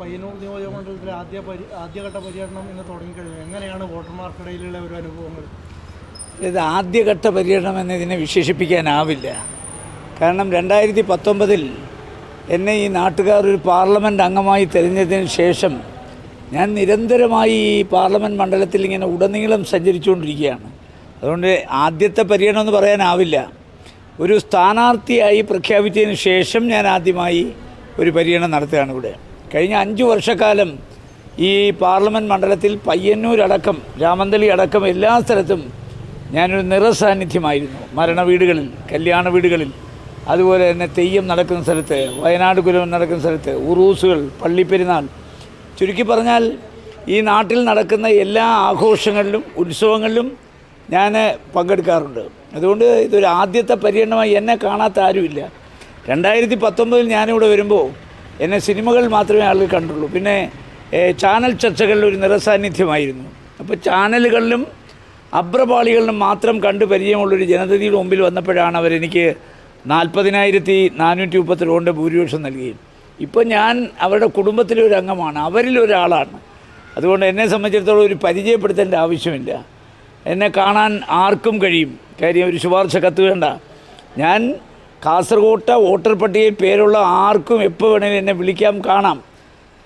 പയ്യന്നൂർ നിയോജകമണ്ഡലത്തിലെ ആദ്യ പരി ആദ്യഘട്ട പര്യടനം ഇന്ന് തുടങ്ങിക്കഴിഞ്ഞു. എങ്ങനെയാണ് വോട്ടർമാർക്കിടയിലുള്ള ഒരു അനുഭവങ്ങൾ? ഇത് ആദ്യഘട്ട പര്യടനം എന്നതിനെ വിശേഷിപ്പിക്കാനാവില്ല. കാരണം രണ്ടായിരത്തി പത്തൊമ്പതിൽ എന്നെ ഈ നാട്ടുകാർ ഒരു പാർലമെന്റ് അംഗമായി തിരഞ്ഞതിന് ശേഷം ഞാൻ നിരന്തരമായി ഈ പാർലമെന്റ് മണ്ഡലത്തിൽ ഇങ്ങനെ ഉടനീളം സഞ്ചരിച്ചുകൊണ്ടിരിക്കുകയാണ്. അതുകൊണ്ട് ആദ്യത്തെ പര്യടനം എന്ന് പറയാനാവില്ല. ഒരു സ്ഥാനാർത്ഥിയായി പ്രഖ്യാപിച്ചതിന് ശേഷം ഞാൻ ആദ്യമായി ഒരു പര്യടനം നടത്തുകയാണ് ഇവിടെ. കഴിഞ്ഞ അഞ്ച് വർഷക്കാലം ഈ പാർലമെന്റ് മണ്ഡലത്തിൽ പയ്യന്നൂരടക്കം രാമന്തലി അടക്കം എല്ലാ സ്ഥലത്തും ഞാനൊരു നിറസാന്നിധ്യമായിരുന്നു. മരണ വീടുകളിൽ കല്യാണ വീടുകളിൽ. അതുപോലെ തന്നെ തെയ്യം നടക്കുന്ന സ്ഥലത്ത് വയനാട് കുലം നടക്കുന്ന സ്ഥലത്ത് ഉറൂസുകൾ പള്ളിപ്പെരുന്നാൾ. ചുരുക്കി പറഞ്ഞാൽ ഈ നാട്ടിൽ നടക്കുന്ന എല്ലാ ആഘോഷങ്ങളിലും ഉത്സവങ്ങളിലും ഞാൻ പങ്കെടുക്കാറുണ്ട്. അതുകൊണ്ട് ഇതൊരു ആദ്യത്തെ പര്യടനമായി എന്നെ കാണാത്ത ആരുമില്ല. രണ്ടായിരത്തി പത്തൊമ്പതിൽ ഞാനിവിടെ വരുമ്പോൾ എന്നെ സിനിമകൾ മാത്രമേ ആളുകൾ കണ്ടുള്ളൂ. പിന്നെ ചാനൽ ചർച്ചകളിൽ ഒരു നിറസാന്നിധ്യമായിരുന്നു. അപ്പോൾ ചാനലുകളിലും അബ്രപാളികളിലും മാത്രം കണ്ട് പരിചയമുള്ളൊരു ജനതയുടെ മുമ്പിൽ വന്നപ്പോഴാണ് അവരെനിക്ക് നാൽപ്പതിനായിരത്തി നാനൂറ്റി മുപ്പത്തി രണ്ട് ഭൂരിപക്ഷം നൽകുകയും ഇപ്പോൾ ഞാൻ അവരുടെ കുടുംബത്തിലെ ഒരു അംഗമാണ്. അവരിൽ ഒരാളാണ്. അതുകൊണ്ട് എന്നെ സംബന്ധിച്ചിടത്തോളം ഒരു പരിചയപ്പെടുത്തേണ്ട ആവശ്യമില്ല. എന്നെ കാണാൻ ആർക്കും കഴിയും. കാര്യം ഒരു ശുപാർശ കത്ത് വേണ്ട. ഞാൻ കാസർഗോട്ടെ വോട്ടർ പട്ടികയിൽ പേരുള്ള ആർക്കും എപ്പോൾ വേണമെങ്കിലും എന്നെ വിളിക്കാം കാണാം.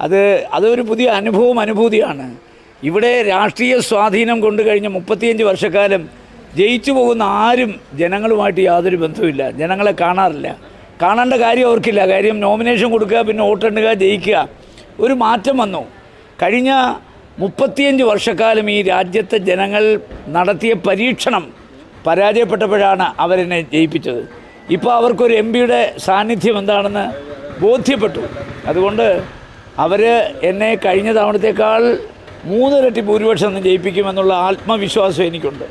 അത് അതൊരു പുതിയ അനുഭവം അനുഭൂതിയാണ്. ഇവിടെ രാഷ്ട്രീയ സ്വാധീനം കൊണ്ട് കഴിഞ്ഞ മുപ്പത്തിയഞ്ച് വർഷക്കാലം ജയിച്ചു പോകുന്ന ആരും ജനങ്ങളുമായിട്ട് യാതൊരു ബന്ധവുമില്ല. ജനങ്ങളെ കാണാറില്ല. കാണേണ്ട കാര്യം അവർക്കില്ല. കാര്യം നോമിനേഷൻ കൊടുക്കുക പിന്നെ വോട്ടെണ്ണുക ജയിക്കുക. ഒരു മാറ്റം വന്നു. കഴിഞ്ഞ മുപ്പത്തിയഞ്ച് വർഷക്കാലം ഈ രാജ്യത്തെ ജനങ്ങൾ നടത്തിയ പരീക്ഷണം പരാജയപ്പെട്ടപ്പോഴാണ് അവരെന്നെ ജയിപ്പിച്ചത്. ഇപ്പോൾ അവർക്കൊരു എം പിയുടെ സാന്നിധ്യം എന്താണെന്ന് ബോധ്യപ്പെട്ടു. അതുകൊണ്ട് അവർ എന്നെ കഴിഞ്ഞ തവണത്തേക്കാൾ മൂന്നിരട്ടി ഭൂരിപക്ഷം ജയിപ്പിക്കുമെന്നുള്ള ആത്മവിശ്വാസം എനിക്കുണ്ട്.